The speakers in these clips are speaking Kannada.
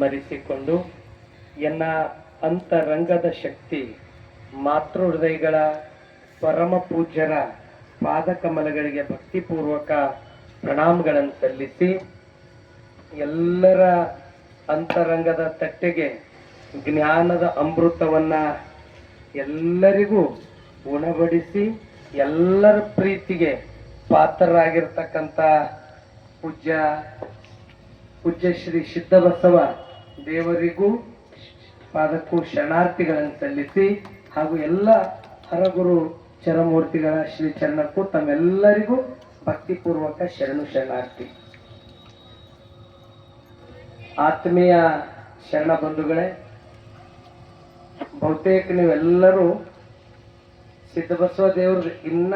ಸ್ಮರಿಸಿಕೊಂಡು ಎನ್ನ ಅಂತರಂಗದ ಶಕ್ತಿ ಮಾತೃ ಹೃದಯಗಳ ಪರಮ ಪೂಜ್ಯರ ಪಾದಕಮಲಗಳಿಗೆ ಭಕ್ತಿಪೂರ್ವಕ ಪ್ರಣಾಮಗಳನ್ನು ಸಲ್ಲಿಸಿ ಎಲ್ಲರ ಅಂತರಂಗದ ತಟ್ಟೆಗೆ ಜ್ಞಾನದ ಅಮೃತವನ್ನ ಎಲ್ಲರಿಗೂ ಉಣಬಡಿಸಿ ಎಲ್ಲರ ಪ್ರೀತಿಗೆ ಪಾತ್ರರಾಗಿರ್ತಕ್ಕಂಥ ಪೂಜ್ಯ ಪೂಜ್ಯ ಶ್ರೀ ಸಿದ್ಧಬಸವ ದೇವರಿಗೂ ಪಾದಕ್ಕೂ ಶರಣಾರ್ಥಿಗಳನ್ನು ಸಲ್ಲಿಸಿ ಹಾಗೂ ಎಲ್ಲ ಹರಗುರು ಚರಮೂರ್ತಿಗಳ ಶ್ರೀ ಚರಣಕ್ಕೂ ತಮ್ಮೆಲ್ಲರಿಗೂ ಭಕ್ತಿಪೂರ್ವಕ ಶರಣು ಶರಣಾರ್ಥಿ. ಆತ್ಮೀಯ ಶರಣ ಬಂಧುಗಳೇ, ಬಹುತೇಕ ನೀವೆಲ್ಲರೂ ಸಿದ್ಧಬಸವ ದೇವ್ರ ಇನ್ನ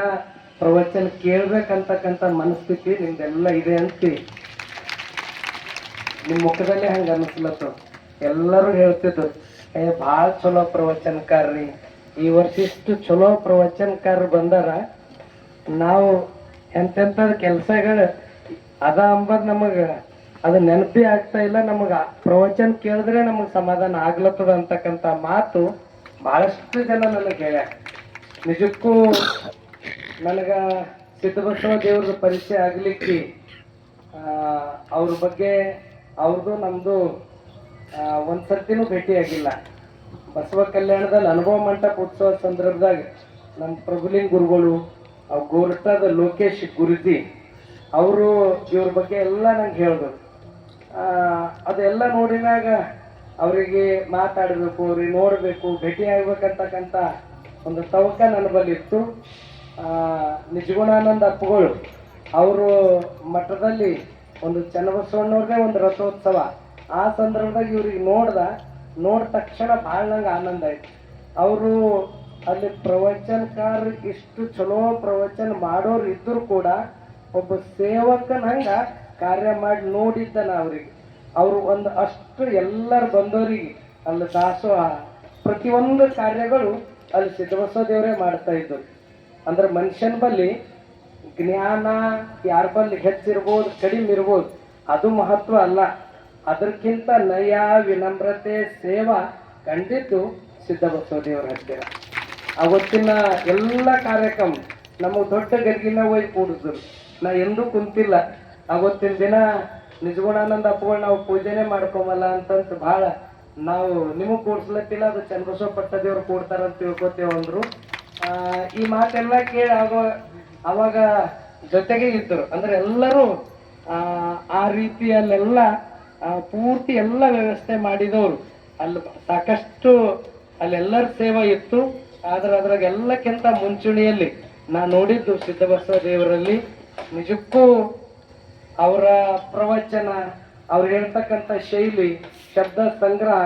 ಪ್ರವಚನ ಕೇಳ್ಬೇಕಂತಕ್ಕಂಥ ಮನಸ್ಥಿತಿ ನಿಮ್ದೆಲ್ಲ ಇದೆ ಅಂತ ನಿಮ್ಮ ಮುಖದಲ್ಲೇ ಹಂಗೆ ಅನಿಸ್ಲತ್ತು ಎಲ್ಲರೂ ಹೇಳ್ತಿದ್ರು, ಏ, ಭಾಳ ಚಲೋ ಪ್ರವಚನಕಾರ್ರಿ. ಈ ವರ್ಷ ಇಷ್ಟು ಚಲೋ ಪ್ರವಚನಕಾರರು ಬಂದಾರ. ನಾವು ಎಂತೆಂಥ ಕೆಲಸಗಳು ಅದ ಅಂಬದ್ ನಮಗೆ ಅದು ನೆನಪಿ ಆಗ್ತಾ ಇಲ್ಲ. ನಮಗೆ ಪ್ರವಚನ ಕೇಳಿದ್ರೆ ನಮಗೆ ಸಮಾಧಾನ ಆಗ್ಲತ್ತದ ಅಂತಕ್ಕಂಥ ಮಾತು ಬಹಳಷ್ಟು ಜನ ನನಗೆ ಹೇಳ್ಯಾರ. ನಿಜಕ್ಕೂ ನನಗ ಸಿದ್ಧಬಸವ ದೇವ್ರ ಪರಿಚಯ ಆಗ್ಲಿಕ್ಕೆ ಅವ್ರ ಬಗ್ಗೆ ಅವ್ರದ್ದು ನಮ್ಮದು ಒಂದು ಸರ್ತಿನೂ ಭೇಟಿಯಾಗಿಲ್ಲ. ಬಸವ ಕಲ್ಯಾಣದಲ್ಲಿ ಅನುಭವ ಮಂಟಪ ಉತ್ಸವ ಸಂದರ್ಭದಾಗ ನಮ್ಮ ಪ್ರಭುಲಿಂಗ್ ಗುರುಗಳು, ಆ ಗೋರಟದ ಲೋಕೇಶ್ ಗುರುಜಿ, ಅವರು ಇವ್ರ ಬಗ್ಗೆ ಎಲ್ಲ ನಂಗೆ ಹೇಳಿದ್ರು. ಅದೆಲ್ಲ ನೋಡಿದಾಗ ಅವರಿಗೆ ಮಾತಾಡಬೇಕು, ಅವ್ರಿಗೆ ನೋಡಬೇಕು, ಭೇಟಿ ಆಗ್ಬೇಕಂತಕ್ಕಂಥ ಒಂದು ತವಕ ನನ್ನ ಬಲ್ಲಿತ್ತು ನಿಜಗುಣಾನಂದ ಅಪ್ಪಗಳು, ಅವರು ಮಠದಲ್ಲಿ ಒಂದು ಚನ್ನಬಸವಣ್ಣವ್ರದೇ ಒಂದು ರಥೋತ್ಸವ. ಆ ಸಂದರ್ಭದಾಗ ಇವ್ರಿಗೆ ನೋಡ್ದ ನೋಡಿದ ತಕ್ಷಣ ಭಾಳ ನಂಗೆ ಆನಂದ ಆಯ್ತು. ಅವರು ಅಲ್ಲಿ ಪ್ರವಚನಕಾರ ಇಷ್ಟು ಚಲೋ ಪ್ರವಚನ ಮಾಡೋರು ಇದ್ರು ಕೂಡ ಒಬ್ಬ ಸೇವಕನ ಹಂಗ ಕಾರ್ಯ ಮಾಡಿ ನೋಡಿದ್ದ ನಾ ಅವ್ರಿಗೆ. ಅವರು ಒಂದು ಅಷ್ಟು ಎಲ್ಲರ ಬಂದವರಿಗೆ ಅಲ್ಲಿ ದಾಸೋಹ ಪ್ರತಿಯೊಂದು ಕಾರ್ಯಗಳು ಅಲ್ಲಿ ಸಿದ್ಧಬಸವ ದೇವರೇ ಮಾಡ್ತಾ ಇದ್ದರು. ಅಂದ್ರೆ ಮನುಷ್ಯನ ಬಲ್ಲಿ ಜ್ಞಾನ ಯಾರ ಬಲ್ಲಿ ಹೆಚ್ಚಿರ್ಬೋದು, ಕಡಿಮೆ ಇರ್ಬೋದು, ಅದು ಮಹತ್ವ ಅಲ್ಲ. ಅದಕ್ಕಿಂತ ನಯ, ವಿನಮ್ರತೆ, ಸೇವಾ ಕಂಡಿದ್ದು ಸಿದ್ಧಬಸವ ದೇವರ ಹತ್ತಿರ. ಅವತ್ತಿನ ಎಲ್ಲ ಕಾರ್ಯಕ್ರಮ ನಮಗೆ ದೊಡ್ಡ ಗರ್ಗಿನ ಹೋಗಿ ಕೂಡಿದ್ರು ನಾ ಎಂದೂ ಕುಂತಿಲ್ಲ. ಅವತ್ತಿನ ದಿನ ನಿಜಗುಣಾನಂದ ಅಪ್ಪಗಳು ನಾವು ಪೂಜೆನೆ ಮಾಡ್ಕೊಂಬಲ್ಲ ಅಂತಂತ ಭಾಳ ನಾವು ನಿಮಗೆ ಕೂಡ್ಸ್ಲತ್ತಿಲ್ಲ, ಅದು ಚನ್ನಬಸವ ಪಟ್ಟದೇವ್ರು ಕೂಡ್ತಾರಂತ ತಿಳ್ಕೊತೇವಂದ್ರು. ಈ ಮಾತೆಲ್ಲ ಕೇಳಿ ಆಗೋ ಅವಾಗ ಜೊತೆಗೆ ಇದ್ದರು. ಅಂದ್ರೆ ಎಲ್ಲರೂ ಆ, ರೀತಿಯಲ್ಲೆಲ್ಲ ಪೂರ್ತಿ ಎಲ್ಲ ವ್ಯವಸ್ಥೆ ಮಾಡಿದವರು. ಅಲ್ಲಿ ಸಾಕಷ್ಟು ಅಲ್ಲೆಲ್ಲರ ಸೇವೆ ಇತ್ತು. ಆದ್ರೆ ಅದ್ರಾಗ ಎಲ್ಲಕ್ಕಿಂತ ಮುಂಚೂಣಿಯಲ್ಲಿ ನಾ ನೋಡಿದ್ದು ಸಿದ್ಧಬಸವ ದೇವರಲ್ಲಿ ನಿಜಕ್ಕೂ ಅವರ ಪ್ರವಚನ ಅವ್ರು ಹೇಳ್ತಕ್ಕಂಥ ಶೈಲಿ ಶಬ್ದ ಸಂಗ್ರಹ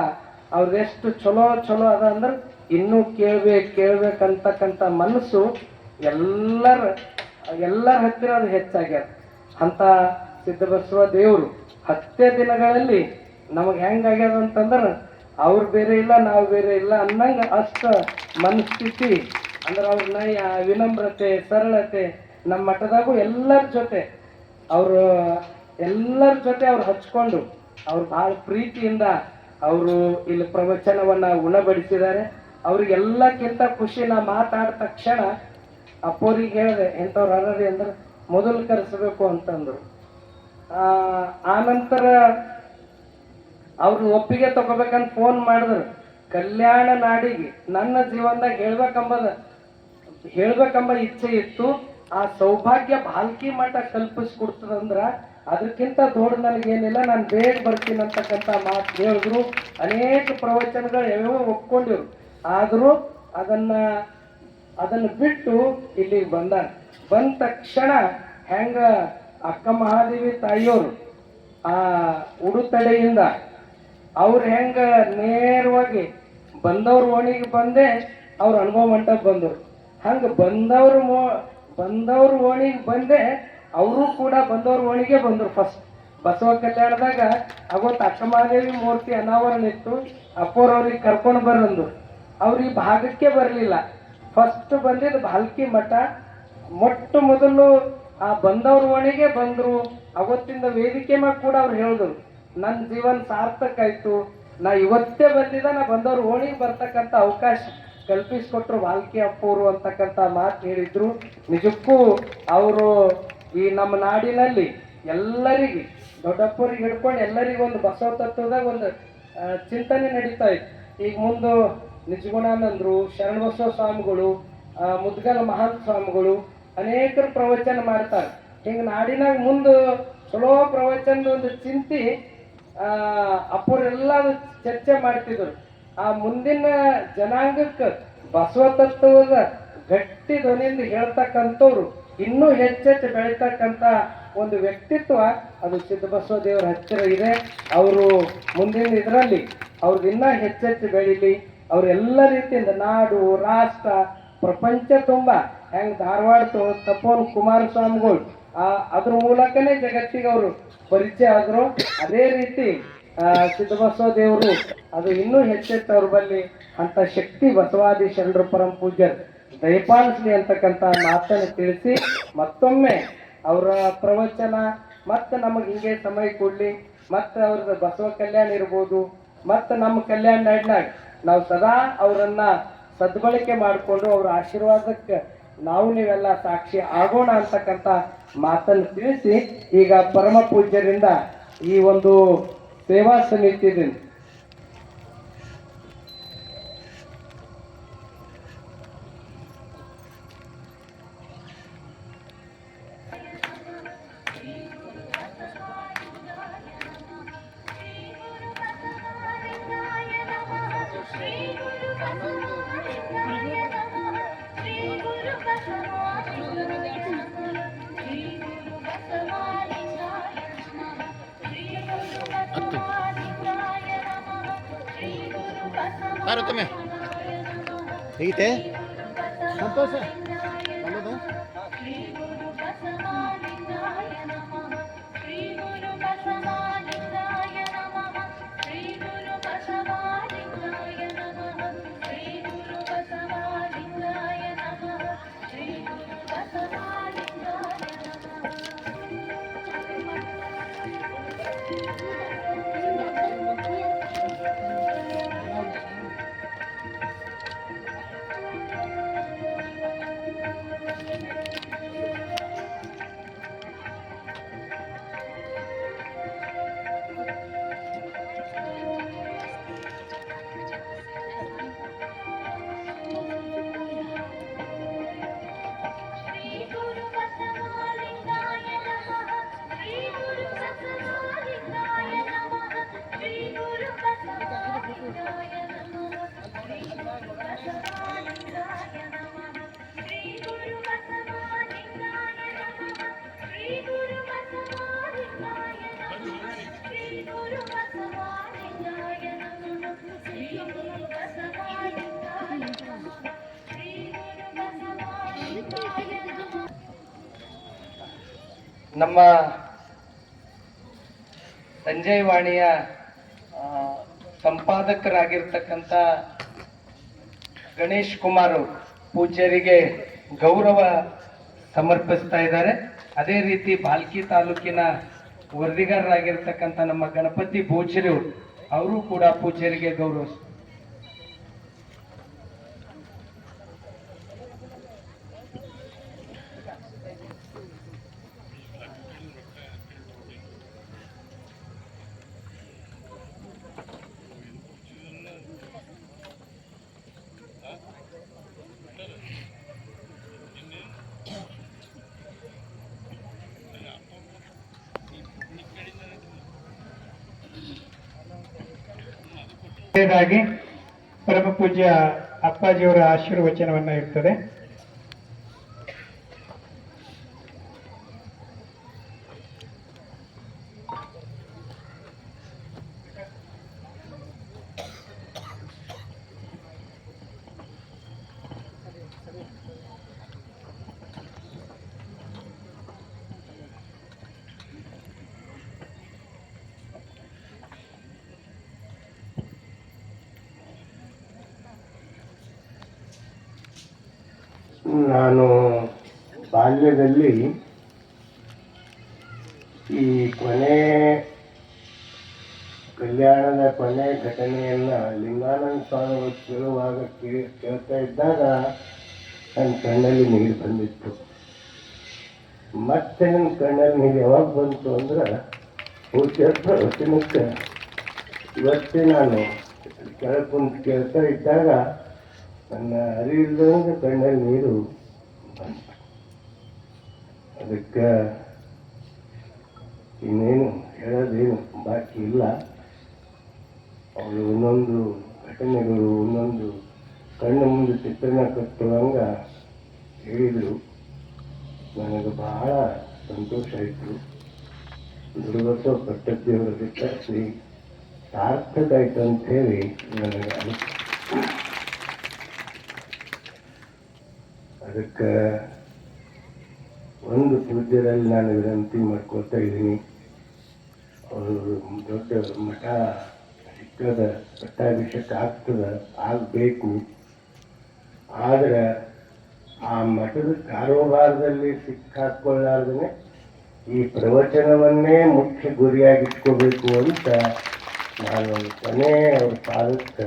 ಅವ್ರದೆಷ್ಟು ಚಲೋ ಚಲೋ ಅದ ಅಂದ್ರೆ ಇನ್ನೂ ಕೇಳ್ಬೇಕು ಕೇಳ್ಬೇಕಂತಕ್ಕಂಥ ಮನಸ್ಸು ಎಲ್ಲರ ಎಲ್ಲರ ಹತ್ತಿರ ಅದು ಹೆಚ್ಚಾಗ್ಯದ. ಅಂತ ಸಿದ್ಧಬಸವ ದೇವರು ಹತ್ತೇ ದಿನಗಳಲ್ಲಿ ನಮಗೆ ಹೆಂಗಾಗ್ಯದ ಅಂತಂದ್ರೆ, ಅವ್ರು ಬೇರೆ ಇಲ್ಲ, ನಾವು ಬೇರೆ ಇಲ್ಲ ಅನ್ನಂಗೆ ಅಷ್ಟ ಮನಸ್ಥಿತಿ. ಅಂದ್ರೆ ಅವ್ರ ನಯ, ವಿನಮ್ರತೆ, ಸರಳತೆ ನಮ್ಮ ಮಠದಾಗೂ ಎಲ್ಲರ ಜೊತೆ. ಅವರು, ಎಲ್ಲರ ಜೊತೆ ಅವ್ರು ಹಚ್ಕೊಂಡು ಅವ್ರು ಭಾಳ ಪ್ರೀತಿಯಿಂದ ಅವರು ಇಲ್ಲಿ ಪ್ರವಚನವನ್ನು ಉಣಬಡಿಸಿದ್ದಾರೆ. ಅವ್ರಿಗೆಲ್ಲಕ್ಕಿಂತ ಖುಷಿ ನಾ ಮಾತಾಡಿದ ತಕ್ಷಣ ಅಪ್ಪೋರಿಗೆ ಹೇಳಿದೆ, ಎಂಥವ್ರು ಅರರಿ ಅಂದ್ರೆ ಮೊದಲು ಕರೆಸಬೇಕು ಅಂತಂದರು. ಆನಂತರ ಅವ್ರನ್ನ ಒಪ್ಪಿಗೆ ತಗೋಬೇಕಂತ ಫೋನ್ ಮಾಡಿದ್ರು. ಕಲ್ಯಾಣ ನಾಡಿಗೆ ನನ್ನ ಜೀವನದಾಗ ಹೇಳ್ಬೇಕಂಬದ, ಹೇಳ್ಬೇಕಂಬ ಇಚ್ಛೆ ಇತ್ತು. ಆ ಸೌಭಾಗ್ಯ ಬಾಲ್ಕಿ ಮಠ ಕಲ್ಪಿಸ್ಕೊಡ್ತದಂದ್ರ ಅದಕ್ಕಿಂತ ದೊಡ್ಡ ನನಗೇನಿಲ್ಲ, ನಾನು ಬೇಗ ಬರ್ತೀನಿ ಅಂತಕ್ಕಂಥ ಮಾತು ಹೇಳಿದ್ರು. ಅನೇಕ ಪ್ರವಚನಗಳು ಯಾವ್ಯಾವ ಒಪ್ಕೊಂಡಿರು. ಆದರೂ ಅದನ್ನ ಅದನ್ನ ಬಿಟ್ಟು ಇಲ್ಲಿಗೆ ಬಂದ ಬಂದ ತಕ್ಷಣ ಹೆಂಗ ಅಕ್ಕ ಮಹಾದೇವಿ ತಾಯಿಯವರು ಆ ಉಡುತಡೆಯಿಂದ ಅವ್ರು ಹೆಂಗ ನೇರವಾಗಿ ಬಂದವ್ರ ಓಣಿಗೆ ಬಂದೆ ಅವ್ರ ಅನುಭವ ಮಂಟಪ ಬಂದರು. ಹಂಗ ಬಂದವ್ರ ಮೋ, ಬಂದವ್ರ ಓಣಿಗೆ ಬಂದೆ ಅವರು ಕೂಡ ಬಂದವ್ರ ಓಣಿಗೆ ಬಂದರು ಫಸ್ಟ್ ಬಸವ ಕಲ್ಯಾಣದಾಗ ಅವತ್ತು ಅಕ್ಕಮಹಾದೇವಿ ಮೂರ್ತಿ ಅನಾವರಣ ಇತ್ತು. ಅಪ್ಪೋರವ್ರಿಗೆ ಕರ್ಕೊಂಡು ಬರಂದು ಅವ್ರು ಭಾಗಕ್ಕೆ ಬರಲಿಲ್ಲ. ಫಸ್ಟ್ ಬಂದಿದ್ದು ಭಾಲ್ಕಿ ಮಠ. ಮೊಟ್ಟ ಮೊದಲು ಆ ಬಂದವ್ರ ಓಣಿಗೆ ಬಂದರು. ಅವತ್ತಿಂದ ವೇದಿಕೆ ಮ್ಯಾಗ ಕೂಡ ಅವ್ರು ಹೇಳಿದ್ರು ನನ್ನ ಜೀವನ ಸಾರ್ಥಕ ಆಯ್ತು ನಾ ಇವತ್ತೇ ಬಂದಿದ್ದ, ನಾ ಬಂದವ್ರ ಓಣಿಗೆ ಬರ್ತಕ್ಕಂಥ ಅವಕಾಶ ಕಲ್ಪಿಸ್ಕೊಟ್ರು ವಾಲ್ಕಿ ಅಪ್ಪವರು ಅಂತಕ್ಕಂಥ ಮಾತು ಹೇಳಿದ್ರು. ನಿಜಕ್ಕೂ ಅವರು ಈ ನಮ್ಮ ನಾಡಿನಲ್ಲಿ ಎಲ್ಲರಿಗೆ, ದೊಡ್ಡಪ್ಪರಿಗೆ ಹಿಡ್ಕೊಂಡು ಎಲ್ಲರಿಗೂ ಒಂದು ಬಸವ ತತ್ವದಾಗ ಒಂದು ಚಿಂತನೆ ನಡೀತಾ ಇತ್ತು. ಈಗ ಮುಂದೆ ನಿಜಗುಣಾನಂದರು ಶರಣಬಸವ ಸ್ವಾಮಿಗಳು ಮುದ್ಗಲ್ ಮಹಾಂತ ಸ್ವಾಮಿಗಳು ಅನೇಕರು ಪ್ರವಚನ ಮಾಡ್ತಾರೆ. ಹಿಂಗೆ ನಾಡಿನಾಗ ಮುಂದೆ ಚಲೋ ಪ್ರವಚನದ ಒಂದು ಚಿಂತೆ ಅಪ್ಪರೆಲ್ಲ ಚರ್ಚೆ ಮಾಡ್ತಿದ್ರು. ಆ ಮುಂದಿನ ಜನಾಂಗಕ್ಕೆ ಬಸವ ತತ್ವದ ಗಟ್ಟಿ ಧ್ವನಿಯಿಂದ ಹೇಳ್ತಕ್ಕಂಥವ್ರು ಇನ್ನೂ ಹೆಚ್ಚೆಚ್ಚು ಬೆಳೀತಕ್ಕಂಥ ಒಂದು ವ್ಯಕ್ತಿತ್ವ ಅದು ಸಿದ್ದಬಸವ ದೇವರ ಹತ್ತಿರ ಇದೆ. ಅವರು ಮುಂದಿನ ಇದರಲ್ಲಿ ಅವ್ರದ್ದು ಇನ್ನೂ ಹೆಚ್ಚೆಚ್ಚು ಬೆಳೀಲಿ. ಅವ್ರು ಎಲ್ಲ ರೀತಿಯಿಂದ ನಾಡು ರಾಷ್ಟ್ರ ಪ್ರಪಂಚ ತುಂಬ. ಹೆಂಗ್ ಧಾರವಾಡ ತಪೋನ್ ಕುಮಾರಸ್ವಾಮಿಗಳು ಆ ಅದ್ರ ಮೂಲಕನೇ ಜಗತ್ತಿಗೆ ಅವರು ಪರಿಚಯ ಆದರು. ಅದೇ ರೀತಿ ಆ, ಸಿದ್ದಬಸವ ದೇವರು ಅದು ಇನ್ನೂ ಹೆಚ್ಚೆಚ್ಚು ಅವ್ರ ಬಲ್ಲಿ ಅಂತ ಶಕ್ತಿ ಬಸವಾದಿ ಶರಣರ ಪರಂ ಪೂಜ್ಯರು. ದಯಪಾಲಿಸಲಿ ಅಂತಕ್ಕಂಥ ಮಾತನ್ನು ತಿಳಿಸಿ ಮತ್ತೊಮ್ಮೆ ಅವರ ಪ್ರವಚನ ಮತ್ತೆ ನಮಗೆ ಹಿಂಗೆ ಸಮಯ ಕೊಡ್ಲಿ ಮತ್ತೆ ಅವ್ರದ್ದು ಬಸವ ಕಲ್ಯಾಣ ಇರ್ಬೋದು ಮತ್ತು ನಮ್ಮ ಕಲ್ಯಾಣ ನಾಡಿನಾಗ ನಾವು ಸದಾ ಅವರನ್ನ ಸದ್ಬಳಕೆ ಮಾಡಿಕೊಂಡು ಅವರ ಆಶೀರ್ವಾದಕ್ಕೆ ನಾವು ನೀವೆಲ್ಲ ಸಾಕ್ಷಿ ಆಗೋಣ ಅಂತಕ್ಕಂಥ ಮಾತನ್ನು ತಿಳಿಸಿ ಈಗ ಪರಮ ಪೂಜ್ಯರಿಂದ ಈ ಒಂದು ಸೇವಾ ಸಮಿತಿದಿಂದ ತಾರತಮ್ಯ ಹೇಗಿದೆ ಸಂತೋಷ ನಮ್ಮದು ನಮ್ಮ ಸಂಜಯ್ ವಾಣಿಯ ಸಂಪಾದಕರಾಗಿರ್ತಕ್ಕಂಥ ಗಣೇಶ್ ಕುಮಾರ್ ಪೂಜ್ಯರಿಗೆ ಗೌರವ ಸಮರ್ಪಿಸ್ತಾ ಇದ್ದಾರೆ. ಅದೇ ರೀತಿ ಬಾಲ್ಕಿ ತಾಲೂಕಿನ ವರದಿಗಾರರಾಗಿರ್ತಕ್ಕಂಥ ನಮ್ಮ ಗಣಪತಿ ಭೋಜರು ಅವರು ಕೂಡ ಪೂಜ್ಯರಿಗೆ ಗೌರವ ಕೊನೆಯದಾಗಿ ಪರಮ ಪೂಜ್ಯ ಅಪ್ಪಾಜಿಯವರ ಆಶೀರ್ವಚನವನ್ನ ಇರ್ತದೆ. ನಾನು ಬಾಲ್ಯದಲ್ಲಿ ಈ ಕೊನೆ ಕಲ್ಯಾಣದ ಕೊನೆ ಘಟನೆಯನ್ನು ಲಿಂಗಾನಂದ ಸ್ವಾಮಿಗಳು ಕೇಳುವಾಗ ಕೇಳಿ ಕೇಳ್ತಾ ಇದ್ದಾಗ ನನ್ನ ಕಣ್ಣಲ್ಲಿ ನೀರು ಬಂದಿತ್ತು. ಮತ್ತೆ ನನ್ನ ಕಣ್ಣಲ್ಲಿ ನೀರು ಯಾವಾಗ ಬಂತು ಅಂದ್ರೆ ಪೂಜ್ಯ ವಚನಕ್ಕೆ. ಇವತ್ತೇ ನಾನು ಕೆಳಕೊಂಡು ಕೇಳ್ತಾ ಇದ್ದಾಗ ನನ್ನ ಅರಿವಿಲ್ಲದಂಗೆ ಕಣ್ಣಲ್ಲಿ ನೀರು ಅದಕ್ಕೆ ಇನ್ನೇನು ಹೇಳೋದೇನು ಬಾಕಿ ಇಲ್ಲ. ಅವರು ಒಂದೊಂದು ಘಟನೆಗಳು ಒಂದೊಂದು ಕಣ್ಣ ಮುಂದೆ ಚಿತ್ರಣ ಕಟ್ಟುವಂಗ ಹೇಳಿದರು. ನನಗೆ ಬಹಳ ಸಂತೋಷ ಆಯಿತು. ದುರ್ಗಸೋ ಪಟ್ಟದ್ದೇವರ ವಿಚಾರಿಸಿ ಸಾರ್ಥಕ ಆಯ್ತು ಹೇಳಿ ನನಗೆ ಅನಿಸ್ತು. ಅದಕ್ಕೆ ಒಂದು ಪೂಜ್ಯರಲ್ಲಿ ನಾನು ವಿನಂತಿ ಮಾಡ್ಕೊಳ್ತಾ ಇದ್ದೀನಿ. ಅವರು ದೊಡ್ಡ ಮಠ ಸಿಕ್ಕದ ಪಟ್ಟಾಭಿಷೇಕ ಆಗ್ತದ, ಆಗಬೇಕು. ಆದರೆ ಆ ಮಠದ ಕಾರೋಬಾರದಲ್ಲಿ ಸಿಕ್ಕಾಕೊಳ್ಳಾರ್ದೇ ಈ ಪ್ರವಚನವನ್ನೇ ಮುಖ್ಯ ಗುರಿಯಾಗಿಟ್ಕೋಬೇಕು ಅಂತ ನಾನು ಕೊನೆ ಅವ್ರ ಪಾದಕ್ಕೆ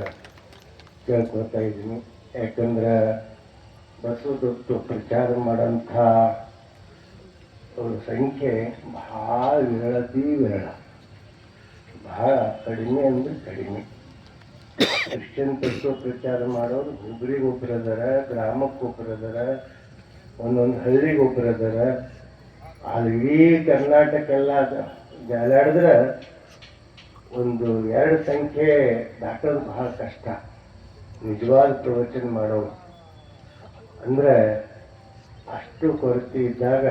ಕೇಳ್ಕೊತಾ ಇದ್ದೀನಿ. ಯಾಕಂದ್ರೆ ಬಸವದತ್ತು ಪ್ರಚಾರ ಮಾಡೋಂಥ ಅವ್ರ ಸಂಖ್ಯೆ ಬಹಳ ವಿರಳತಿ ವಿರಳ. ಬಹಳ ಕಡಿಮೆ ಅಂದ್ರೆ ಕಡಿಮೆ. ಕ್ರಿಶ್ಚಿಯನ್ ತತ್ವ ಪ್ರಚಾರ ಮಾಡೋರು ಹುಬ್ರಿಗೆ ಒಬ್ರು ಅದಾರ ಗ್ರಾಮಕ್ಕೆ ಒಬ್ರು ಅದಾರ ಒಂದೊಂದು ಹಳ್ಳಿಗೆ ಒಬ್ರು ಅದಾರ ಅಲ್ಲಿ ಕರ್ನಾಟಕ ಎಲ್ಲ ಜಾಲಾಡಿದ್ರೆ ಒಂದು ಎರಡು ಸಂಖ್ಯೆ ದಾಟೋದು ಬಹಳ ಕಷ್ಟ. ನಿಜವಾದ ಪ್ರವಚನ ಮಾಡೋರು. ಅಂದ್ರೆ ಅಷ್ಟು ಕೊರತೆ ಇದ್ದಾಗ,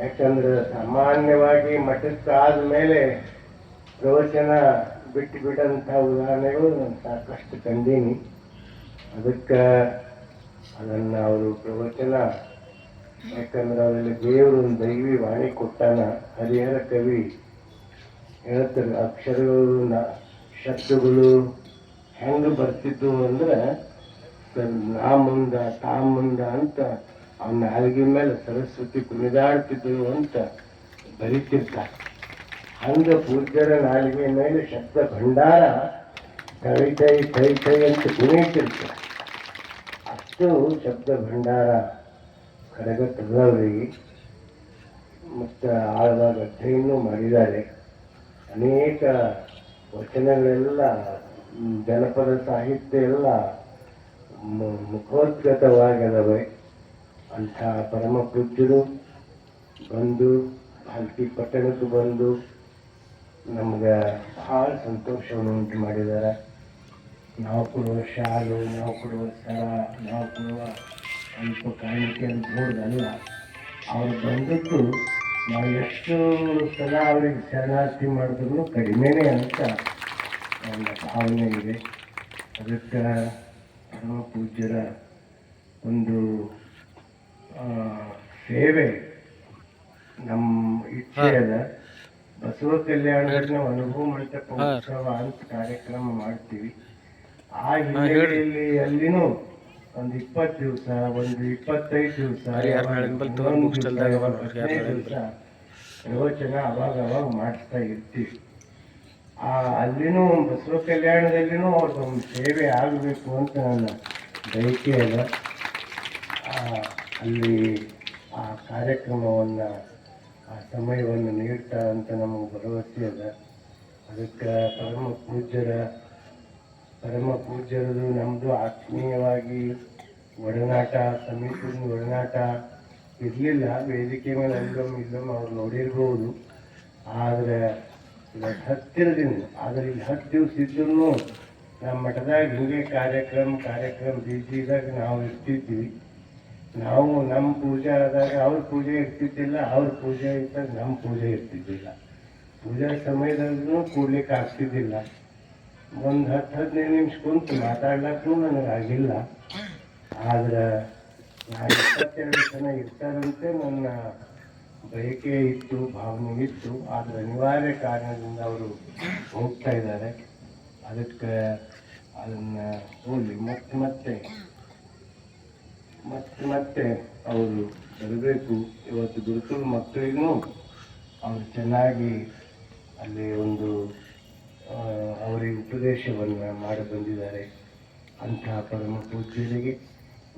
ಯಾಕಂದ್ರೆ ಸಾಮಾನ್ಯವಾಗಿ ಮಠಕ್ಕಾದ ಮೇಲೆ ಪ್ರವಚನ ಬಿಟ್ಟು ಬಿಡಂಥ ಉದಾಹರಣೆಗಳು ನಾನು ಸಾಕಷ್ಟು ಕಂಡೀನಿ ಅದಕ್ಕೆ ಅದನ್ನು ಅವರು ಪ್ರವಚನ, ಯಾಕಂದ್ರೆ ಅವರಲ್ಲಿ ದೇವರು ಒಂದು ದೈವಿ ವಾಣಿ ಕೊಟ್ಟಾನ, ಹರಿಹರ ಕವಿ ಹೇಳ್ತಾರೆ, ಅಕ್ಷರಗಳು ಶಬ್ದಗಳು ಹೆಂಗೆ ಬರ್ತಿದ್ವು ಅಂದ್ರೆ ನಾ ಮುಂದ, ತಾ ಮುಂದ ಅಂತ ಅವನ ಹಲಗಿ ಮೇಲೆ ಸರಸ್ವತಿ ಕುಣಿದಾಡ್ತಿದ್ದು ಅಂತ ಬರಿತಿರ್ತಾರೆ. ಹಂಗ ಪೂಜ್ಯರ ನಾಲಿಗೆ ಮೇಲೆ ಶಬ್ದ ಭಂಡಾರ ಕೈ ಕೈ ಕೈ ಕೈ ಅಂತ ಕುಣಿತಿರ್ತಾರೆ. ಅಷ್ಟು ಶಬ್ದ ಭಂಡಾರ ಕರಗಟ್ಟದವರಿಗೆ ಮತ್ತು ಆಳವಾದ ಅಧ್ಯಯನ ಮಾಡಿದ್ದಾರೆ. ಅನೇಕ ವಚನಗಳೆಲ್ಲ ಜನಪದ ಸಾಹಿತ್ಯ ಎಲ್ಲ ಮು- ಮುಖೋದ್ಗತವಾಗಿದ್ದಾವೆ ಅಂಥ ಪರಮ ಪೂಜ್ಯರು ಬಂದು ಹಲ್ಕಿ ಪಟ್ಟಣಕ್ಕೆ ಬಂದು ನಮ್ಗೆ ಭಾಳ ಸಂತೋಷವನ್ನು ಉಂಟು ಮಾಡಿದ್ದಾರೆ ನಾವು ಕೊಡುವ ಶಾಲು, ನಾವು ಕೊಡುವ ಸ್ಥಳ, ನಾವು ಕೊಡುವ ಅಲ್ಪ ಕಾಣಿಕೆ ಅಂತ ನೋಡ್ದಲ್ಲ ಅವ್ರು ಬಂದದ್ದು ನಾವು ಎಷ್ಟು ಸಲ ಅವ್ರಿಗೆ ಶರಣಾರ್ಥಿ ಮಾಡಿದ್ರು ಕಡಿಮೆನೇ ಅಂತ ನನ್ನ ಭಾವನೆ ಇದೆ. ಅದಕ್ಕೆ ಪರಮ ಪೂಜ್ಯರ ಒಂದು ಆ, ಸೇವೆ ನಮ್ಮ ಇಚ್ಛೆ ಅದ ಬಸವ ಕಲ್ಯಾಣ ನಾವು ಅನುಭವ ಮಂಟಪ ಉತ್ಸವ ಅಂತ ಕಾರ್ಯಕ್ರಮ ಮಾಡ್ತೀವಿ. ಆ ಹಿನ್ನೆಲೆಯಲ್ಲಿ ಅಲ್ಲಿನೂ ಒಂದು ಇಪ್ಪತ್ತು ದಿವಸ ಒಂದು ಇಪ್ಪತ್ತೈದು ದಿವಸ ಯೋಚನೆ ಅವಾಗ ಅವಾಗ ಮಾಡಿಸ್ತಾ ಇರ್ತೀವಿ. ಅಲ್ಲಿನೂ ಬಸವ ಕಲ್ಯಾಣದಲ್ಲಿನೂ ಅವ್ರದ್ದು ಒಂದು ಸೇವೆ ಆಗಬೇಕು ಅಂತ ನನ್ನ ಬಯಕೆ ಆ, ಅಲ್ಲಿ ಆ ಕಾರ್ಯಕ್ರಮವನ್ನು ಆ ಸಮಯವನ್ನು ನೀಡ್ತಾ ಅಂತ ನಮಗೆ ಭರವಸೆ ಅದ. ಅದಕ್ಕೆ ಪರಮ ಪೂಜ್ಯರ ಪರಮ ಪೂಜ್ಯರದು ನಮ್ಮದು ಆತ್ಮೀಯವಾಗಿ ಒಡನಾಟ ಸಮೀಪದ ಒಡನಾಟ ಇರಲಿಲ್ಲ. ವೇದಿಕೆ ಮೇಲೆ ಅಲ್ಲೊಮ್ಮೆ ಇಲ್ಲೊಮ್ಮೆ ಅವ್ರು ನೋಡಿರ್ಬೋದು. ಆದರೆ ಇವತ್ತು ಹತ್ತಿರದಿಂದ ಆದರೆ ಈಗ ಹತ್ತು ದಿವಸ ಇದ್ರೂ ನಮ್ಮ ಮಠದಾಗ ಹಿಂಗೆ ಕಾರ್ಯಕ್ರಮ ಕಾರ್ಯಕ್ರಮ ಬೀದಿದಾಗ ನಾವು ಇರ್ತಿದ್ವಿ. ನಾವು ನಮ್ಮ ಪೂಜೆ ಆದಾಗ ಅವ್ರ ಪೂಜೆ ಇರ್ತಿದ್ದಿಲ್ಲ ಅವ್ರ ಪೂಜೆ ಇದ್ದಾಗ ನಮ್ಮ ಪೂಜೆ ಇರ್ತಿದ್ದಿಲ್ಲ. ಪೂಜಾ ಸಮಯದಲ್ಲೂ ಕೂಡ್ಲಿಕ್ಕೆ ಆಗ್ತಿದ್ದಿಲ್ಲ. ಒಂದು ಹತ್ತು ಹದಿನೈದು ನಿಮಿಷ ಕುಂತು ಮಾತಾಡ್ಲಕ್ಕೂ ನನಗಾಗಿಲ್ಲ ಆದ್ರೆ ನಾ ಇಪ್ಪತ್ತೆರಡು ಜನ ಇರ್ತಾರಂತೆ ನನ್ನ ಬಯಕೆ ಇತ್ತು, ಭಾವನೆ ಇತ್ತು, ಆದರೆ ಅನಿವಾರ್ಯ ಕಾರಣದಿಂದ ಅವರು ಹೋಗ್ತಾ ಇದ್ದಾರೆ. ಅದಕ್ಕೆ ಅದನ್ನು ಹೋಗಿ ಮತ್ತೆ ಮತ್ತೆ ಮತ್ತೆ ಮತ್ತೆ ಅವರು ಬರಬೇಕು. ಇವತ್ತು ಗುರುಕುಲ ಮಕ್ಕಳಿಗೂ ಅವರು ಚೆನ್ನಾಗಿ ಅಲ್ಲಿ ಒಂದು ಅವರಿಗೆ ಉಪದೇಶವನ್ನು ಮಾಡಿ ಬಂದಿದ್ದಾರೆ. ಅಂತಹ ಪರಮ ಪೂಜ್ಯರಿಗೆ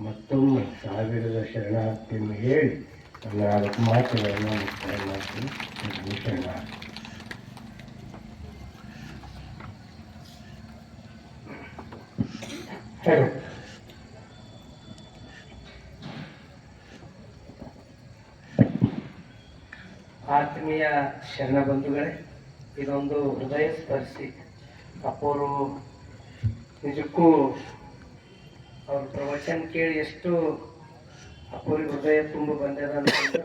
ಮತ್ತೊಮ್ಮೆ ಸಾವಿರದ ಶರಣಾರ್ಥಿಯನ್ನು ಹೇಳಿ ನನ್ನ ಅದಕ್ಕೆ ಮಾತ್ರೆಗಳನ್ನು ಮಾಡ್ತೀನಿ ಆತ್ಮೀಯ ಶರಣ ಬಂಧುಗಳೇ, ಇದೊಂದು ಹೃದಯ ಸ್ಪರ್ಶಿ ಅಪ್ಪವರು ನಿಜಕ್ಕೂ ಅವ್ರ ಪ್ರವಚನ ಕೇಳಿ ಎಷ್ಟು ಅಪ್ಪವ್ರಿಗೆ ಹೃದಯ ತುಂಬ ಬಂದಿದೆ ಹೇಳಿದ್ರು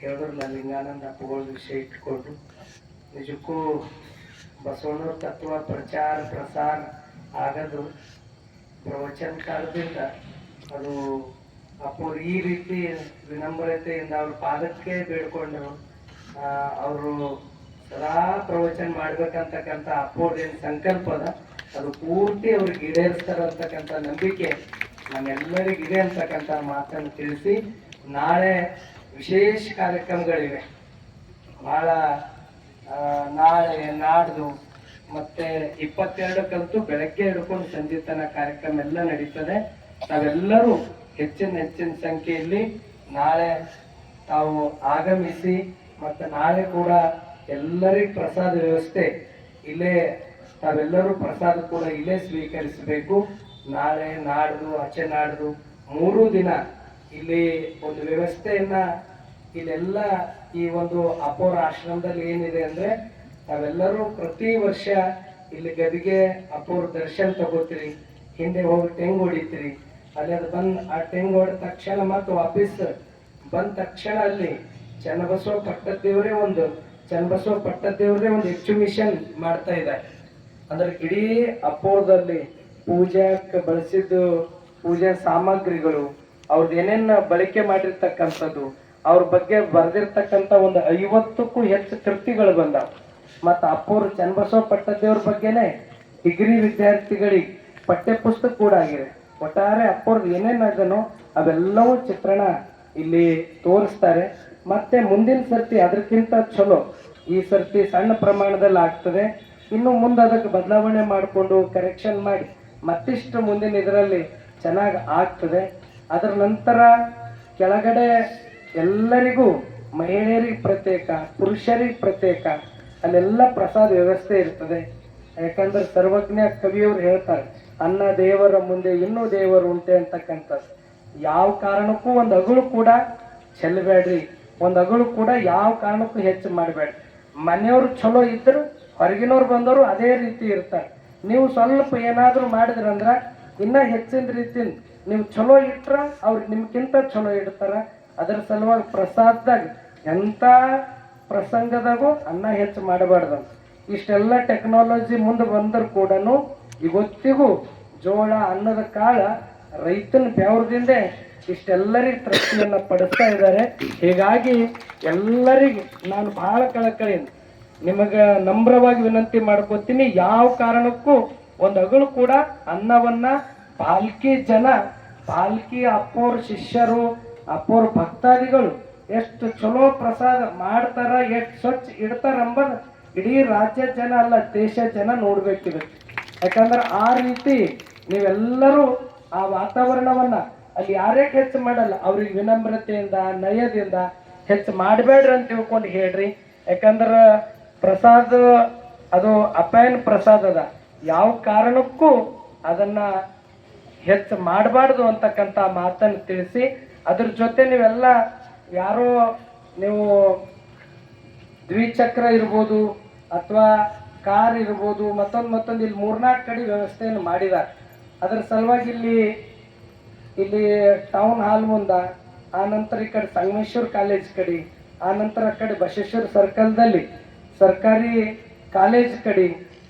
ಹೇಳಿದ್ರಲ್ಲ, ಲಿಂಗಾನಂದ ಅಪ್ಪಗಳ ವಿಷಯ ಇಟ್ಕೊಂಡು. ನಿಜಕ್ಕೂ ಬಸವಣ್ಣವ್ರ ತತ್ವ ಪ್ರಚಾರ, ಪ್ರಸಾರ ಆಗದು. ಪ್ರವಚನ ಕಾಲದಿಂದ ಅದು ಅಪ್ಪವ್ರು ಈ ರೀತಿ ವಿನಮ್ರತೆಯಿಂದ ಅವ್ರ ಪಾದಕ್ಕೆ ಬೇಡ್ಕೊಂಡ್ರು ಅವರು ಸದಾ ಪ್ರವಚನ ಮಾಡ್ಬೇಕಂತಕ್ಕಂಥ ಅಪ್ಪವ್ರದೇನು ಸಂಕಲ್ಪ ಅದ. ಅದು ಪೂರ್ತಿ ಅವ್ರಿಗೆ ಈಡೇರಿಸ್ತಾರಂತಕ್ಕಂಥ ನಂಬಿಕೆ ನಮ್ಮೆಲ್ಲರಿಗಿದೆ ಅಂತಕ್ಕಂಥ ಮಾತನ್ನು ತಿಳಿಸಿ ನಾಳೆ ವಿಶೇಷ ಕಾರ್ಯಕ್ರಮಗಳಿವೆ. ಬಹಳ ನಾಳೆ ನಾಡ್ದು ಮತ್ತೆ ಇಪ್ಪತ್ತೆರಡಕ್ಕಂತೂ ಬೆಳಗ್ಗೆ ಹಿಡ್ಕೊಂಡು ಸಂಜೆ ತನಕ ಕಾರ್ಯಕ್ರಮ ಎಲ್ಲ ನಡೀತದೆ. ತಾವೆಲ್ಲರೂ ಹೆಚ್ಚಿನ ಹೆಚ್ಚಿನ ಸಂಖ್ಯೆಯಲ್ಲಿ ನಾಳೆ ತಾವು ಆಗಮಿಸಿ ಮತ್ತೆ ನಾಳೆ ಕೂಡ ಎಲ್ಲರಿಗೂ ಪ್ರಸಾದ ವ್ಯವಸ್ಥೆ ಇಲ್ಲೇ ತಾವೆಲ್ಲರೂ ಪ್ರಸಾದ ಕೂಡ ಇಲ್ಲೇ ಸ್ವೀಕರಿಸಬೇಕು. ನಾಳೆ ನಾಡ್ದು, ಆಚೆ ನಾಡ್ದು, ಮೂರೂ ದಿನ ಇಲ್ಲಿ ಒಂದು ವ್ಯವಸ್ಥೆಯನ್ನ ಇಲ್ಲೆಲ್ಲ ಈ ಒಂದು ಅಪೋರ ಆಶ್ರಮದಲ್ಲಿ ಏನಿದೆ ಅಂದ್ರೆ ನಾವೆಲ್ಲರೂ ಪ್ರತಿ ವರ್ಷ ಇಲ್ಲಿ ಗದಿಗೆ ಅಪೋರ್ ದರ್ಶನ ತಗೋತೀರಿ. ಹಿಂದೆ ಹೋಗಿ ಟೆಂಗ್ ಹೊಡಿತೀರಿ. ಅಲ್ಲಿ ಅದು ಬಂದು, ಆ ಟೆಂಗ್ ಹೊಡೆದ ತಕ್ಷಣ ಮತ್ತು ವಾಪಸ್ ಬಂದ ತಕ್ಷಣ ಅಲ್ಲಿ ಚನ್ನಬಸವ ಪಟ್ಟದೇವರೇ ಒಂದು, ಚನ್ನಬಸವ ಪಟ್ಟದೇವರೇ ಒಂದು ಎಕ್ಸಿಬಿಷನ್ ಮಾಡ್ತಾ ಇದ್ದಾರೆ. ಅಂದ್ರೆ ಇಡೀ ಅಪೋರದಲ್ಲಿ ಪೂಜಾಕ್ಕೆ ಬಳಸಿದ್ದು ಪೂಜಾ ಸಾಮಗ್ರಿಗಳು ಅವ್ರದ್ದು ಏನೇನ್ ಬಳಕೆ ಮಾಡಿರ್ತಕ್ಕಂಥದ್ದು, ಅವ್ರ ಬಗ್ಗೆ ಬರೆದಿರ್ತಕ್ಕಂಥ ಒಂದು ಐವತ್ತಕ್ಕೂ ಹೆಚ್ಚು ಕೃತಿಗಳು ಬಂದಾವ. ಮತ್ತು ಅಪ್ಪೂರು ಚನ್ನಬಸವ ಪಟ್ಟದೇವ್ರ ಬಗ್ಗೆನೆ ಡಿಗ್ರಿ ವಿದ್ಯಾರ್ಥಿಗಳಿಗೆ ಪಠ್ಯಪುಸ್ತಕ ಕೂಡ ಆಗಿದೆ. ಒಟ್ಟಾರೆ ಅಪ್ಪೋರ್ದು ಏನೇನ್ ಅದನೋ ಅವೆಲ್ಲವೂ ಚಿತ್ರಣ ಇಲ್ಲಿ ತೋರಿಸ್ತಾರೆ. ಮತ್ತೆ ಮುಂದಿನ ಸರ್ತಿ ಅದಕ್ಕಿಂತ ಚಲೋ ಈ ಸರ್ತಿ ಸಣ್ಣ ಪ್ರಮಾಣದಲ್ಲಿ ಆಗ್ತದೆ. ಇನ್ನು ಮುಂದೆ ಅದಕ್ಕೆ ಬದಲಾವಣೆ ಮಾಡಿಕೊಂಡು ಕರೆಕ್ಷನ್ ಮಾಡಿ ಮತ್ತಿಷ್ಟು ಮುಂದಿನ ಇದರಲ್ಲಿ ಚೆನ್ನಾಗಿ ಆಗ್ತದೆ. ಅದರ ನಂತರ ಕೆಳಗಡೆ ಎಲ್ಲರಿಗೂ ಮಹಿಳೆಯರಿಗೆ ಪ್ರತ್ಯೇಕ, ಪುರುಷರಿಗೆ ಪ್ರತ್ಯೇಕ ಅಲ್ಲೆಲ್ಲ ಪ್ರಸಾದ ವ್ಯವಸ್ಥೆ ಇರ್ತದೆ. ಯಾಕಂದ್ರೆ ಸರ್ವಜ್ಞ ಕವಿಯವರು ಹೇಳ್ತಾರೆ, ಅನ್ನ ದೇವರ ಮುಂದೆ ಇನ್ನೂ ದೇವರು ಉಂಟೆ ಅಂತಕ್ಕಂಥದ್ದು. ಯಾವ ಕಾರಣಕ್ಕೂ ಒಂದು ಅಗಳು ಕೂಡ ಚೆಲ್ಲಬೇಡ್ರಿ. ಒಂದು ಅಗಳು ಕೂಡ ಯಾವ ಕಾರಣಕ್ಕೂ ಹೆಚ್ಚು ಮಾಡಬೇಡ್ರಿ. ಮನೆಯವ್ರು ಚಲೋ ಇದ್ದರು ಹೊರಗಿನವ್ರು ಬಂದವರು ಅದೇ ರೀತಿ ಇರ್ತಾರೆ. ನೀವು ಸ್ವಲ್ಪ ಏನಾದರೂ ಮಾಡಿದ್ರಂದ್ರೆ ಇನ್ನ ಹೆಚ್ಚಿನ ರೀತಿಯಿಂದ ನೀವು ಚಲೋ ಇಟ್ರ ಅವ್ರಿಗೆ ನಿಮ್ಗಿಂತ ಚಲೋ ಇಡ್ತಾರ. ಅದರ ಸಲುವಾಗಿ ಪ್ರಸಾದದಾಗ ಎಂಥ ಪ್ರಸಂಗದಾಗೂ ಅನ್ನ ಹೆಚ್ಚು ಮಾಡಬಾರ್ದು. ಇಷ್ಟೆಲ್ಲ ಟೆಕ್ನಾಲಜಿ ಮುಂದೆ ಬಂದರೂ ಕೂಡ ಇವತ್ತಿಗೂ ಜೋಳ ಅನ್ನದ ಕಾಳ ರೈತನ ಬೆವ್ರದಿಂದ ಇಷ್ಟೆಲ್ಲರಿಗೆ ತೃಪ್ತಿಯನ್ನ ಪಡಿಸ್ತಾ ಇದ್ದಾರೆ. ಹೀಗಾಗಿ ಎಲ್ಲರಿಗೂ ನಾನು ಬಹಳ ಕಳಕಳಿಯಿಂದ ನಿಮಗ ನಮ್ರವಾಗಿ ವಿನಂತಿ ಮಾಡ್ಕೋತೀನಿ, ಯಾವ ಕಾರಣಕ್ಕೂ ಒಂದು ಅಗಳು ಕೂಡ ಅನ್ನವನ್ನ ಪಾಲ್ಕಿ ಜನ, ಪಾಲ್ಕಿ ಅಪ್ಪೋರ್ ಶಿಷ್ಯರು, ಅಪ್ಪೋರ್ ಭಕ್ತಾದಿಗಳು ಎಷ್ಟು ಚಲೋ ಪ್ರಸಾದ ಮಾಡ್ತಾರ, ಎಷ್ಟು ಸ್ವಚ್ಛ ಇಡ್ತಾರ ಅಂಬದ್ ಇಡೀ ರಾಜ್ಯ ಜನ ಅಲ್ಲ, ದೇಶ ಜನ ನೋಡ್ಬೇಕಿದೆ. ಯಾಕಂದ್ರೆ ಆ ರೀತಿ ನೀವೆಲ್ಲರೂ ಆ ವಾತಾವರಣವನ್ನ ಅಲ್ಲಿ ಯಾರೇ ಹೆಚ್ಚು ಮಾಡಲ್ಲ, ಅವ್ರಿಗೆ ವಿನಮ್ರತೆಯಿಂದ, ನಯದಿಂದ ಹೆಚ್ಚು ಮಾಡಬೇಡ್ರಿ ಅಂತ ತಿಳ್ಕೊಂಡು ಹೇಳ್ರಿ. ಯಾಕಂದ್ರ ಪ್ರಸಾದ, ಅದು ಅಪಾಯನ ಪ್ರಸಾದ ಅದ. ಯಾವ ಕಾರಣಕ್ಕೂ ಅದನ್ನ ಹೆಚ್ಚು ಮಾಡಬಾರ್ದು ಅಂತಕ್ಕಂಥ ಮಾತನ್ನು ತಿಳಿಸಿ, ಅದ್ರ ಜೊತೆ ನೀವೆಲ್ಲ ಯಾರೋ ನೀವು ದ್ವಿಚಕ್ರ ಇರ್ಬೋದು ಅಥವಾ ಕಾರ್ ಇರ್ಬೋದು, ಮತ್ತೊಂದು ಮತ್ತೊಂದು ಇಲ್ಲಿ ಮೂರ್ನಾಲ್ಕು ಕಡೆ ವ್ಯವಸ್ಥೆಯನ್ನು ಮಾಡಿದ್ದಾರೆ ಅದರ ಸಲುವಾಗಿ ಇಲ್ಲಿ ಇಲ್ಲಿ ಟೌನ್ ಹಾಲ್ ಮುಂದ, ಆ ನಂತರ ಈ ಕಡೆ ಸಂಗಮೇಶ್ವರ್ ಕಾಲೇಜ್ ಕಡೆ, ಆ ನಂತರ ಆ ಕಡೆ ಬಸವೇಶ್ವರ ಸರ್ಕಲ್ದಲ್ಲಿ ಸರ್ಕಾರಿ ಕಾಲೇಜ್ ಕಡೆ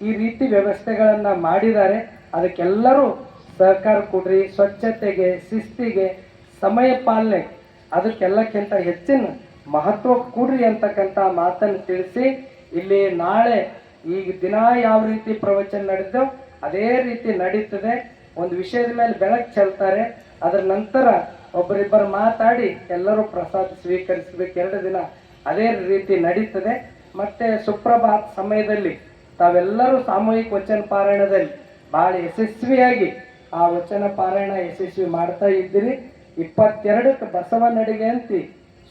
ಈ ರೀತಿ ವ್ಯವಸ್ಥೆಗಳನ್ನು ಮಾಡಿದ್ದಾರೆ. ಅದಕ್ಕೆಲ್ಲರೂ ಸಹಕಾರ ಕೊಡ್ರಿ, ಸ್ವಚ್ಛತೆಗೆ, ಶಿಸ್ತಿಗೆ, ಸಮಯ ಪಾಲನೆ, ಅದಕ್ಕೆಲ್ಲಕ್ಕಿಂತ ಹೆಚ್ಚಿನ ಮಹತ್ವ ಕೊಡ್ರಿ ಅಂತಕ್ಕಂಥ ಮಾತನ್ನು ತಿಳಿಸಿ, ಇಲ್ಲಿ ನಾಳೆ ಈಗ ದಿನ ಯಾವ ರೀತಿ ಪ್ರವಚನ ನಡೆದೋ ಅದೇ ರೀತಿ ನಡೀತದೆ. ಒಂದು ವಿಷಯದ ಮೇಲೆ ಬೆಳಕು ಚೆಲ್ತಾರೆ. ಅದರ ನಂತರ ಒಬ್ಬರಿಬ್ಬರು ಮಾತಾಡಿ ಎಲ್ಲರೂ ಪ್ರಸಾದ ಸ್ವೀಕರಿಸಬೇಕು. ಎರಡು ದಿನ ಅದೇ ರೀತಿ ನಡೀತದೆ. ಮತ್ತೆ ಸುಪ್ರಭಾತ್ ಸಮಯದಲ್ಲಿ ತಾವೆಲ್ಲರೂ ಸಾಮೂಹಿಕ ವಚನ ಪಾರಾಯಣದಲ್ಲಿ ಬಹಳ ಯಶಸ್ವಿಯಾಗಿ ಆ ವಚನ ಪಾರಾಯಣ ಯಶಸ್ವಿ ಮಾಡ್ತಾ ಇದ್ದೀರಿ. ಇಪ್ಪತ್ತೆರಡಕ್ಕೆ ಬಸವ ನಡಿಗೆ ಅಂತಿ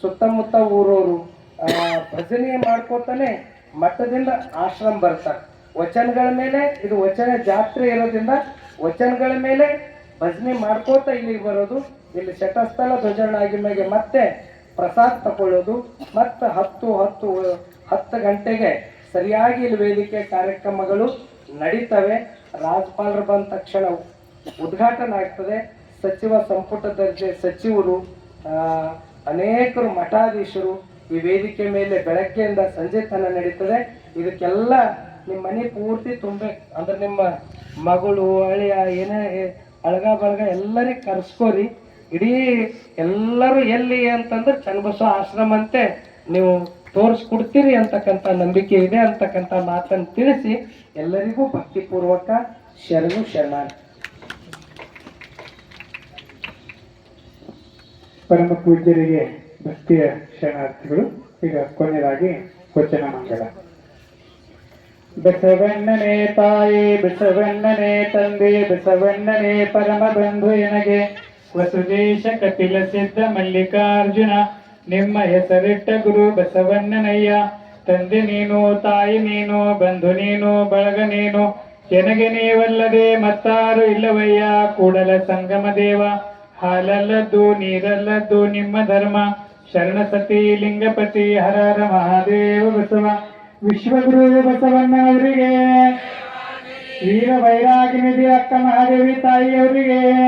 ಸುತ್ತಮುತ್ತ ಊರವರು ಭಜನೆ ಮಾಡ್ಕೋತಾನೆ ಮಠದಿಂದ ಆಶ್ರಮ ಬರ್ತಾರೆ. ವಚನಗಳ ಮೇಲೆ, ಇದು ವಚನ ಜಾತ್ರೆ ಇರೋದ್ರಿಂದ ವಚನಗಳ ಮೇಲೆ ಭಜನೆ ಮಾಡ್ಕೋತಾ ಇಲ್ಲಿಗೆ ಬರೋದು. ಇಲ್ಲಿ ಶಟಸ್ಥಲ ಧ್ವಜಾರೋಹಣ ಆಗಿದ್ಮೇಲೆ ಮತ್ತೆ ಪ್ರಸಾದ ತಗೊಳ್ಳೋದು, ಮತ್ತೆ ಹತ್ತು ಹತ್ತು ಹತ್ತು ಗಂಟೆಗೆ ಸರಿಯಾಗಿ ಇಲ್ಲಿ ವೇದಿಕೆ ಕಾರ್ಯಕ್ರಮಗಳು ನಡೀತವೆ. ರಾಜ್ಪಾಲರು ಬಂದ ತಕ್ಷಣ ಉದ್ಘಾಟನೆ ಆಗ್ತದೆ. ಸಚಿವ ಸಂಪುಟ ದರ್ಜೆ ಸಚಿವರು ಅನೇಕರು ಮಠಾಧೀಶರು ಈ ವೇದಿಕೆ ಮೇಲೆ ಬೆಳಗ್ಗೆಯಿಂದ ಸಂಜೆ ತನ ನಡೀತದೆ. ಇದಕ್ಕೆಲ್ಲ ನಿಮ್ಮ ಮನೆ ಪೂರ್ತಿ ತುಂಬಬೇಕು ಅಂದ್ರೆ ನಿಮ್ಮ ಮಗಳು ಅಳಿಯ ಏನೇ ಅಳಗ ಬಳಗ ಎಲ್ಲರಿಗೆ ಕರೆಸ್ಕೋರಿ. ಇಡೀ ಎಲ್ಲರೂ ಎಲ್ಲಿ ಅಂತಂದ್ರೆ ಚನ್ನಬಸವ ಆಶ್ರಮ ಅಂತೆ ನೀವು ತೋರಿಸ್ಕೊಡ್ತೀರಿ ಅಂತಕ್ಕಂಥ ನಂಬಿಕೆ ಇದೆ ಅಂತಕ್ಕಂಥ ಮಾತನ್ನು ತಿಳಿಸಿ ಎಲ್ಲರಿಗೂ ಭಕ್ತಿಪೂರ್ವಕ ಶರಣು ಶರಣ ಪರಮ ಪೂಜ್ಯರಿಗೆ ಭಕ್ತಿಯ ಶರಣಾರ್ಥಿಗಳು, ಈಗ ಕೊನೆಯದಾಗಿ ವಚನ ಮಂಗಲ ಬಸವಣ್ಣನೇ ತಾಯಿ, ಬಸವಣ್ಣನೇ ತಂದೆ, ಬಸವಣ್ಣನೇ ಪರಮ ಬಂಧು ಎನಗೆ. ವಸುದೇಶ ಕಪಿಲ ಸಿದ್ಧ ಮಲ್ಲಿಕಾರ್ಜುನ ನಿಮ್ಮ ಹೆಸರಿಟ್ಟ ಗುರು ಬಸವಣ್ಣನಯ್ಯ. ತಂದೆ ನೀನು, ತಾಯಿ ನೀನು, ಬಂಧು ನೀನು, ಬಳಗ ನೀನು. ಎನಗೆ ನೀವಲ್ಲದೆ ಮತ್ತಾರು ಇಲ್ಲವಯ್ಯ. ಕೂಡಲ ಸಂಗಮ ದೇವ. ಹಾಲಲ್ಲದ್ದು, ನೀರಲ್ಲದ್ದು ನಿಮ್ಮ ಧರ್ಮ. ಶರಣ ಸತಿ, ಲಿಂಗಪತಿ ಹರರ ಮಹಾದೇವ ಬಸವ. ವಿಶ್ವಗುರು ಬಸವಣ್ಣ ಅವರಿಗೆ. ವೀರ ವೈರಾಗಿ ನಿಧಿ ಅಕ್ಕ ಮಹಾದೇವಿ ತಾಯಿಯವರಿಗೆ.